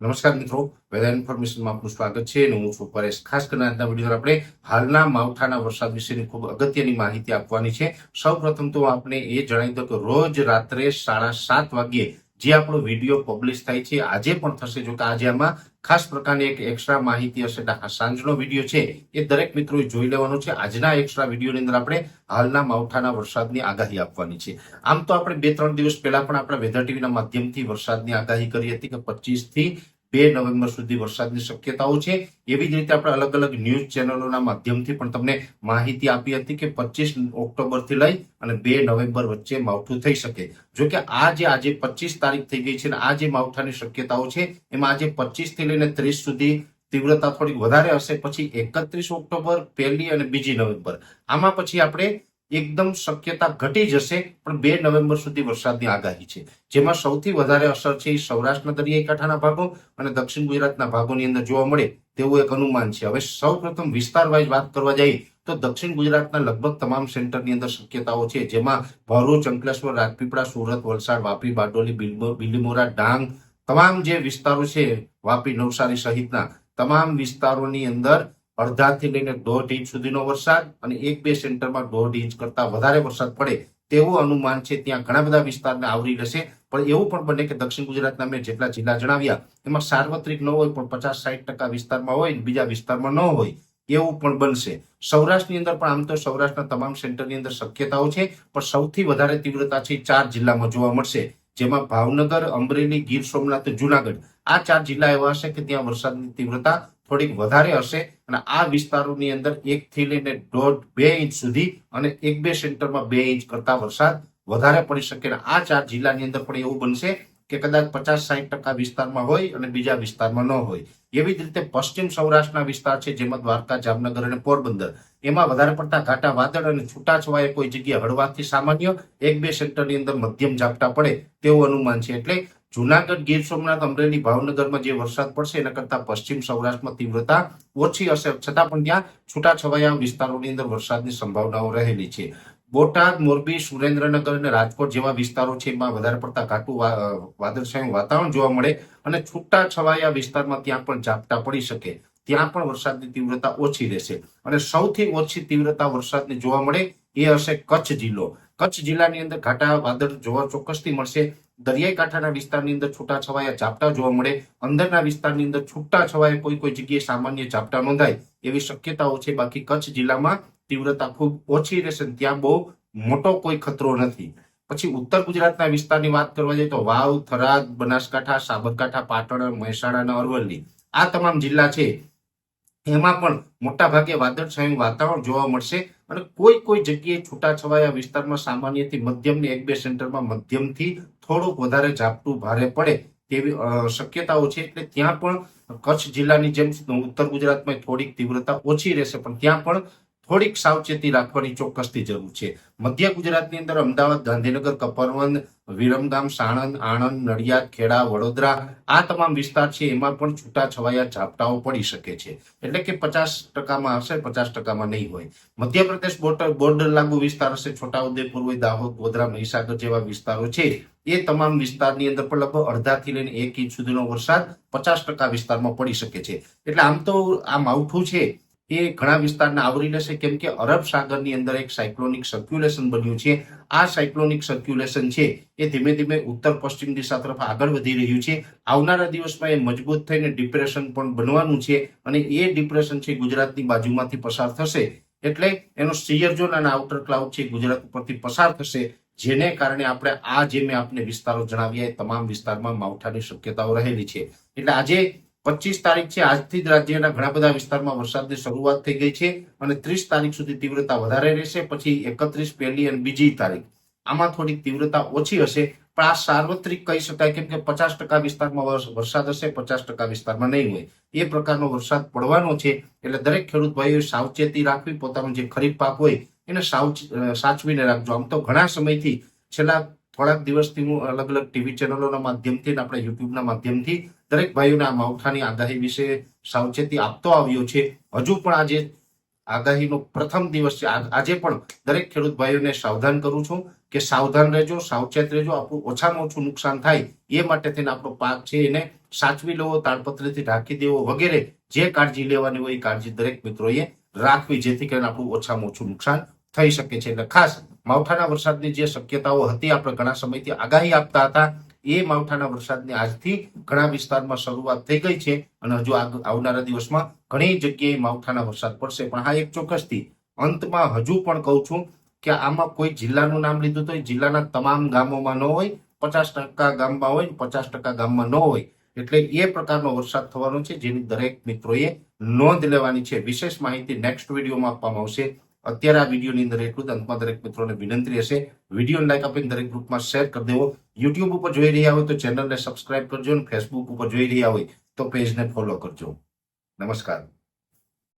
નમસ્કાર મિત્રો વેધર ઇન્ફોર્મેશનમાં આપનું સ્વાગત છે અને હું છું પરેશ. ખાસ કરીને આજના વીડિયો આપણે હાલના માવઠાના વરસાદ વિશેની ખૂબ અગત્યની માહિતી આપવાની છે. સૌ પ્રથમ તો આપણે એ જણાવી દો કે રોજ રાત્રે સાડા સાત વાગ્યે જે આપણો વીડિયો પબ્લિશ થાય છે, આજે પણ થશે. જો કે આજે આમાં ખાસ પ્રકારની એક એક્સ્ટ્રા માહિતી હશે. સાંજનો વીડિયો છે એ દરેક મિત્રોએ જોઈ લેવાનો છે. આજના એક્સ્ટ્રા વિડીયોની અંદર આપણે હાલના માવઠાના વરસાદની આગાહી આપવાની છે. આમ તો આપણે બે ત્રણ દિવસ પહેલા પણ આપણા વેધર ટીવીના માધ્યમથી વરસાદની આગાહી કરી હતી કે પચીસથી બે નવેમ્બર સુધી વરસાદની શક્યતાઓ છે. એવી જ રીતે આપણે અલગ અલગ ન્યૂઝ ચેનલોના માધ્યમથી પણ તમને માહિતી આપી હતી કે પચીસ ઓક્ટોબરથી લઈ અને બે નવેમ્બર વચ્ચે માવઠું થઈ શકે. જો કે આ જે આજે પચીસ તારીખ થઈ ગઈ છે અને આ જે માવઠાની શક્યતાઓ છે, એમાં આજે પચીસથી લઈને ત્રીસ સુધી તીવ્રતા થોડીક વધારે હશે. પછી એકત્રીસ ઓક્ટોબર, પહેલી અને બીજી નવેમ્બર. આમાં પછી આપણે એકદમ શક્યતા ઘટી જશે, પણ બે નવેમ્બર સુધી વરસાદની આગાહી છે. જેમાં સૌથી વધારે અસર છે એ સૌરાષ્ટ્રના દરિયાઈ કાંઠાના ભાગો અને દક્ષિણ ગુજરાતના ભાગોની અંદર જોવા મળે તેવું એક અનુમાન છે. હવે સૌ પ્રથમ વિસ્તાર વાઇઝ વાત કરવા જઈએ તો દક્ષિણ ગુજરાતના લગભગ તમામ સેન્ટરની અંદર શક્યતાઓ છે, જેમાં ભરૂચ, અંકલેશ્વર, રાજપીપળા, સુરત, વલસાડ, વાપી, બારડોલી બિલીમોરા, ડાંગ તમામ જે વિસ્તારો છે, વાપી, નવસારી સહિતના તમામ વિસ્તારોની અંદર અડધાથી લઈને દોઢ ઇંચ સુધીનો વરસાદ અને એક બે સેન્ટરમાં દોઢ ઇંચ કરતા વધારે વરસાદ પડે તેવું અનુમાન છે. ત્યાં ઘણા બધા વિસ્તારને આવરી લેશે. પણ એવું પણ બને કે દક્ષિણ ગુજરાતના મેં જેટલા જિલ્લા જણાવ્યા, એમાં સાર્વત્રિક ન હોય પણ પચાસ સાઠ ટકા વિસ્તારમાં હોય બીજા વિસ્તારમાં ન હોય એવું પણ બનશે. સૌરાષ્ટ્રની અંદર પણ આમ તો સૌરાષ્ટ્રના તમામ સેન્ટરની અંદર શક્યતાઓ છે, પણ સૌથી વધારે તીવ્રતા છે ચાર જિલ્લામાં જોવા મળશે, જેમાં ભાવનગર, અમરેલી, ગીર સોમનાથ, જુનાગઢ. આ ચાર જિલ્લા એવા હશે કે ત્યાં વરસાદની તીવ્રતા થોડીક વધારે હશે અને આ વિસ્તારોની અંદર એક થી લઈને દોઢ બે ઇંચ સુધી અને એક બે સેન્ટરમાં બે ઇંચ કરતા વરસાદ વધારે પડી શકે અને આ ચાર જિલ્લાની અંદર પણ એવું બનશે કે કદાચ પચાસ સાઠ ટકા વિસ્તારમાં હોય અને બીજા વિસ્તારમાં ન હોય. એવી જ રીતે પશ્ચિમ સૌરાષ્ટ્રના વિસ્તાર છે, જેમાં દ્વારકા, જામનગર અને પોરબંદર. એમાં વધારે પડતા ઘાટા વાદળ અને છૂટાછવાયા કોઈ જગ્યાએ હળવાથી સામાન્ય એક બે સેન્ટરની અંદર મધ્યમ ઝાપટા પડે તેવું અનુમાન છે. એટલે જુનાગઢ ગીર સોમનાથ અમરેલી ભાવનગરમાં જે વરસાદ પડશે, એના કરતા પશ્ચિમ સૌરાષ્ટ્રમાં તીવ્રતા ઓછી હશે. છતાં પણ ત્યાં છૂટાછવાયા વિસ્તારોની અંદર વરસાદની સંભાવનાઓ રહેલી છે. બોટાદ, મોરબી, સુરેન્દ્રનગર અને રાજકોટ જેવા વિસ્તારો છે, એમાં વધારે પડતા ઘાટું વાદળછાયું વાતાવરણ જોવા મળે અને છૂટા છવાયા વિસ્તારમાં ત્યાં પણ ઝાપટા પડી શકે. ત્યાં પણ વરસાદની તીવ્રતા ઓછી રહેશે અને સૌથી ઓછી તીવ્રતા વરસાદની જોવા મળે એ હશે કચ્છ જિલ્લો. કચ્છ જિલ્લાની અંદર ઘાટા વાદળ જોવા ચોક્કસથી મળશે દરિયાઈ કાંઠાના વિસ્તારની અંદર છૂટા છવાયા ઝાપટા જોવા મળે. અંદરના વિસ્તારની અંદર છૂટા છવાયા કોઈ કોઈ જગ્યાએ સામાન્ય ઝાપટા નોંધાય એવી શક્યતાઓ છે. બાકી કચ્છ જિલ્લામાં તીવ્રતા ખૂબ ઓછી રહેશે ત્યાં બહુ મોટો કોઈ ખતરો નથી. પછી ઉત્તર ગુજરાતના વિસ્તારની વાત કરવા જઈએ તો વાવ, થરાદ, બનાસકાંઠા, સાબરકાંઠા, પાટણ, મહેસાણા અને અરવલ્લી આ તમામ જિલ્લા છે. એમાં પણ મોટા ભાગે વાદળછાયું વાતાવરણ જોવા મળશે અને કોઈ કોઈ જગ્યાએ છૂટાછવાયા વિસ્તારમાં સામાન્યથી મધ્યમની એક બે સેન્ટરમાં મધ્યમથી થોડુંક વધારે ઝાપટું ભારે પડે તેવી શક્યતાઓ છે એટલે ત્યાં પણ કચ્છ જિલ્લાની જેમ ઉત્તર ગુજરાતમાં થોડીક તીવ્રતા ઓછી રહેશે, પણ ત્યાં પણ થોડીક સાવચેતી રાખવાની ચોક્કસથી જરૂર છે. મધ્ય ગુજરાતની અંદર અમદાવાદ, ગાંધીનગર, કપરવંદ, વિરમગામ, સાણંદ, આણંદ, નડિયાદ, ખેડા, વડોદરા આ તમામ વિસ્તાર છે, એમાં પણ છૂટા છવાયા ઝાપટાઓ પડી શકે છે. એટલે કે પચાસ ટકામાં હશે, પચાસ ટકામાં નહીં હોય. મધ્યપ્રદેશ બોર્ડર બોર્ડર લાગુ વિસ્તાર હશે, છોટાઉદેપુર હોય, દાહોદ, ગોધરા, મહીસાગર જેવા વિસ્તારો છે. એ તમામ વિસ્તારની અંદર પણ લગભગ અડધાથી લઈને એક ઇંચ સુધીનો વરસાદ પચાસ ટકા વિસ્તારમાં પડી શકે છે. એટલે આમ તો આ માવઠું છે એ ઘણા વિસ્તારને આવરી લેશે કેમ કે અરબ સાગરની અંદર એક સાયક્લોનિક સર્ક્યુલેશન બન્યું છે. આ સાયક્લોનિક સર્ક્યુલેશન છે એ ધીમે ધીમે ઉત્તર પશ્ચિમ દિશા તરફ આગળ વધી રહ્યું છે. આવનારા દિવસમાં એ મજબૂત થઈને ડિપ્રેશન પણ બનવાનું છે અને એ ડિપ્રેશન છે ગુજરાતની બાજુમાંથી પસાર થશે. એટલે એનો સિયર ઝોન અને આઉટર ક્લાઉડ છે ગુજરાત ઉપરથી પસાર થશે, જેને કારણે આપણે આ જે મેં આપને વિસ્તારો જણાવ્યા એ તમામ વિસ્તારમાં માવઠાની શક્યતાઓ રહેલી છે. એટલે આજે પચીસ તારીખ છે. આજથી જ રાજ્યના ઘણા બધા વિસ્તારમાં વરસાદની શરૂઆત થઈ ગઈ છે અને ત્રીસ તારીખ સુધી તીવ્રતા વધારે રહેશે. પછી એકત્રીસ પહેલી અને બીજી તારીખ. આમાં થોડીક તીવ્રતા ઓછી હશે, પણ આ સાર્વત્રિક કહી શકાય. કેમ કે પચાસ ટકા વિસ્તારમાં વરસાદ હશે, પચાસ ટકા વિસ્તારમાં નહીં હોય. એ પ્રકારનો વરસાદ પડવાનો છે. એટલે દરેક ખેડૂત ભાઈઓએ સાવચેતી રાખવી. પોતાનો જે ખરીફ પાક હોય એને સાવચ સાચવીને રાખજો. આમ તો ઘણા સમયથી છેલ્લા થોડાક દિવસથી હું અલગ અલગ ટીવી ચેનલોના માધ્યમથી અને આપણા યુટ્યુબના માધ્યમથી દરેક ભાઈઓને આ માવઠાની આગાહી વિશે સાવચેતી આપતો આવ્યો છે. હજુ પણ આજે આગાહીનો પ્રથમ દિવસ છે. આજે પણ દરેક ખેડૂત ભાઈઓને સાવધાન કરું છું કે સાવધાન રહેજો, સાવચેત રહેજો. આપણું ઓછામાં ઓછું નુકસાન થાય એ માટે થઈને આપણો પાક છે એને સાચવી લેવો, તાડપત્રીથી ઢાંકી દેવો વગેરે જે કાળજી લેવાની હોય એ કાળજી દરેક મિત્રોએ રાખવી જેથી કરીને આપણું ઓછામાં ઓછું નુકસાન થઈ શકે છે. એટલે ખાસ માવઠાના વરસાદની જે શક્યતાઓ હતી આપણે ઘણા સમયથી આગાહી આપતા હતા, એ માવઠાના વરસાદની આજથી ઘણા વિસ્તારમાં શરૂઆત થઈ ગઈ છે અને હજુ આવનારા દિવસમાં ઘણી જગ્યાએ માવઠાના વરસાદ પડશે. પણ હા, એક ચોક્કસથી અંતમાં હજુ પણ કહું છું કે આમાં કોઈ જિલ્લાનું નામ લીધું તો જિલ્લાના તમામ ગામોમાં ન હોય, પચાસ ટકા ગામમાં હોય પચાસ ટકા ગામમાં ન હોય, એટલે એ પ્રકારનો વરસાદ થવાનો છે જેની દરેક મિત્રોએ નોંધ લેવાની છે. વિશેષ માહિતી નેક્સ્ટ વિડીયોમાં આપવામાં આવશે. અત્યારે આ વિડીયોની અંદર એટલું જ. અંતમાં દરેક મિત્રોને વિનંતી હશે વીડિયો લાઈક આપીને દરેક ગ્રુપમાં શેર કરી દેવો. યુટ્યુબ ઉપર જોઈ રહ્યા હોય તો ચેનલને સબસ્ક્રાઇબ કરજો અને ફેસબુક ઉપર જોઈ રહ્યા હોય તો પેજને ફોલો કરજો. નમસ્કાર.